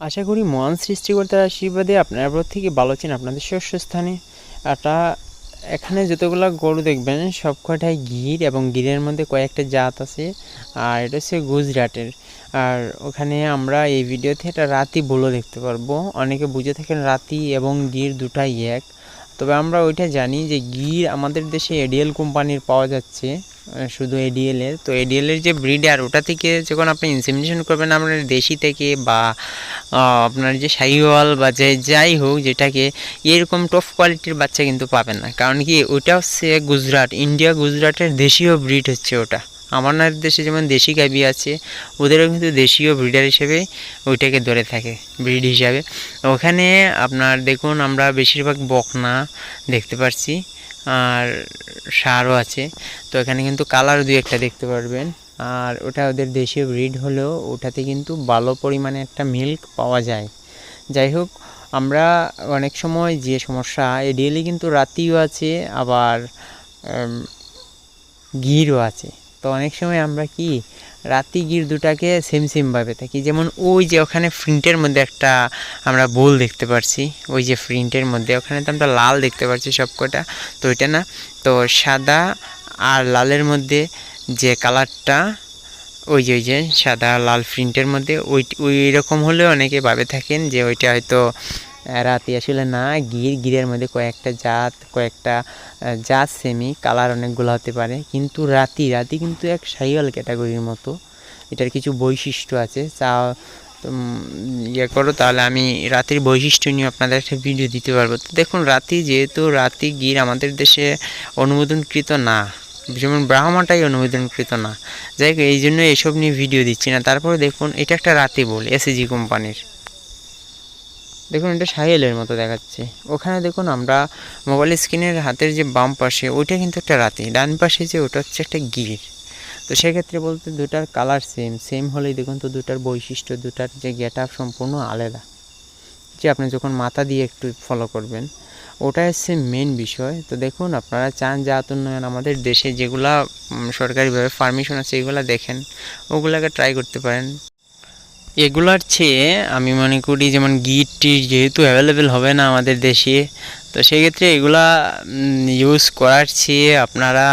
আশা করি মহান সৃষ্টিকর্তার আশীর্বাদে আপনারা প্রত্যেকে ভালো আছেন আপনাদের শস্যস্থানে। এটা এখানে যতগুলো গরু দেখবেন, সব কটাই গির এবং গিরের মধ্যে কয়েকটা জাত আছে, আর এটা হচ্ছে গুজরাটের। আর ওখানে আমরা এই ভিডিওতে এটা রাতি বলে দেখতে পারব। অনেকে বুঝে থাকেন রাতি এবং গির দুটাই এক। তবে আমরা ওইটা জানি যে গির আমাদের দেশে এডিএল কোম্পানির পাওয়া যাচ্ছে। শুধু এডিএলের তো এডিএলের যে ব্রিডার ওটা থেকে যখন আপনি ইনসেমিনেশন করবেন আপনার দেশি থেকে বা আপনার যে সাইওয়াল বা যে যাই হোক যেটাকে, এরকম টপ কোয়ালিটির বাচ্চা কিন্তু পাবেন না। কারণ কি ওটা হচ্ছে গুজরাট ইন্ডিয়া গুজরাটের দেশীয় ব্রিড হচ্ছে ওটা। আমাদের দেশে যেমন দেশি গাবি আছে, ওদেরও কিন্তু দেশীয় ব্রিডার হিসেবে ওইটাকে ধরে থাকে, ব্রিড হিসাবে। ওখানে আপনার দেখুন, আমরা বেশিরভাগ বকনা দেখতে পাচ্ছি আর সারও আছে। তো এখানে কিন্তু কালার দুই একটা দেখতে পারবেন। আর ওটা ওদের দেশীয় ব্রিড হলেও ওটাতে কিন্তু ভালো পরিমাণে একটা মিল্ক পাওয়া যায়। যাই হোক, আমরা অনেক সময় যে সমস্যা এডিএলি কিন্তু রাতিও আছে, আবার গিরও আছে। তো অনেক সময় আমরা কি, রাতি গির দুটাকে সেম সেমভাবে থাকি। যেমন ওই যে ওখানে প্রিন্টের মধ্যে একটা আমরা বোল দেখতে পারছি, ওই যে প্রিন্টের মধ্যে। ওখানে তো আমরা লাল দেখতে পাচ্ছি সবকটা, তো ওইটা না। তো সাদা আর লালের মধ্যে যে কালারটা, ওই যে ওই যে সাদা লাল প্রিন্টের মধ্যে, ওই ওই রকম হলেও অনেকে ভাবে থাকেন যে ওইটা হয়তো রাতি আসলে না, গির, গিরের মধ্যে কয়েকটা জাত কয়েকটা জাত সেমি কালার অনেকগুলো হতে পারে। কিন্তু রাতি রাতি কিন্তু এক সাইওয়াল ক্যাটাগরির মতো। এটার কিছু বৈশিষ্ট্য আছে। চা ইয়ে করো তাহলে আমি রাতের বৈশিষ্ট্য নিয়ে আপনাদের একটা ভিডিও দিতে পারব। তো দেখুন, রাতি যেহেতু রাতি, গির আমাদের দেশে অনুমোদনকৃত না। যেমন ব্রাহ্মাটাই অনুমোদনকৃত না। যাই হোক, এই জন্য এসব নিয়ে ভিডিও দিচ্ছি না। তারপরে দেখুন, এটা একটা রাতি বল এসএজি কোম্পানির দেখুন, এটা সাহেলের মতো দেখাচ্ছে। ওখানে দেখুন, আমরা মোবাইল স্ক্রিনের হাতের যে বাম পাশে, ওইটা কিন্তু একটা রাতি। ডান পাশে যে, ওটা হচ্ছে একটা গির তো সেক্ষেত্রে বলতে দুটার কালার সেম সেম হলেই দেখুন তো দুটার বৈশিষ্ট্য, দুটার যে গেট আপ সম্পূর্ণ আলাদা। যে আপনি যখন মাথা দিয়ে একটু ফলো করবেন, ওটা হচ্ছে মেন বিষয়। তো দেখুন, আপনারা চান জাত উন্নয়ন আমাদের দেশে যেগুলা সরকারিভাবে পারমিশন আছে, এগুলা দেখেন, ওগুলাকে ট্রাই করতে পারেন। এগুলার চেয়ে আমি মনে করি যেমন গিট টিট যেহেতু অ্যাভেলেবেল হবে না আমাদের দেশে, তো সেক্ষেত্রে এগুলা ইউজ করার চেয়ে আপনারা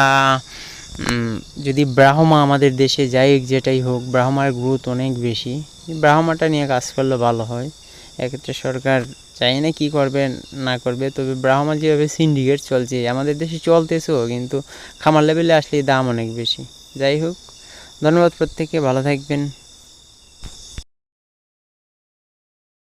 যদি ব্রাহ্মা আমাদের দেশে যাই, যেটাই হোক, ব্রাহ্মার গ্রোথ অনেক বেশি, ব্রাহ্মাটা নিয়ে কাজ করলে ভালো হয়। এক্ষেত্রে সরকার চাই না কী করবে, না করবে, তবে ব্রাহ্মা যেভাবে সিন্ডিকেট চলছে, আমাদের দেশে চলতেছেও, কিন্তু খামার লেভেলে আসলে দাম অনেক বেশি। যাই হোক, ধন্যবাদ প্রত্যেককে, ভালো থাকবেন।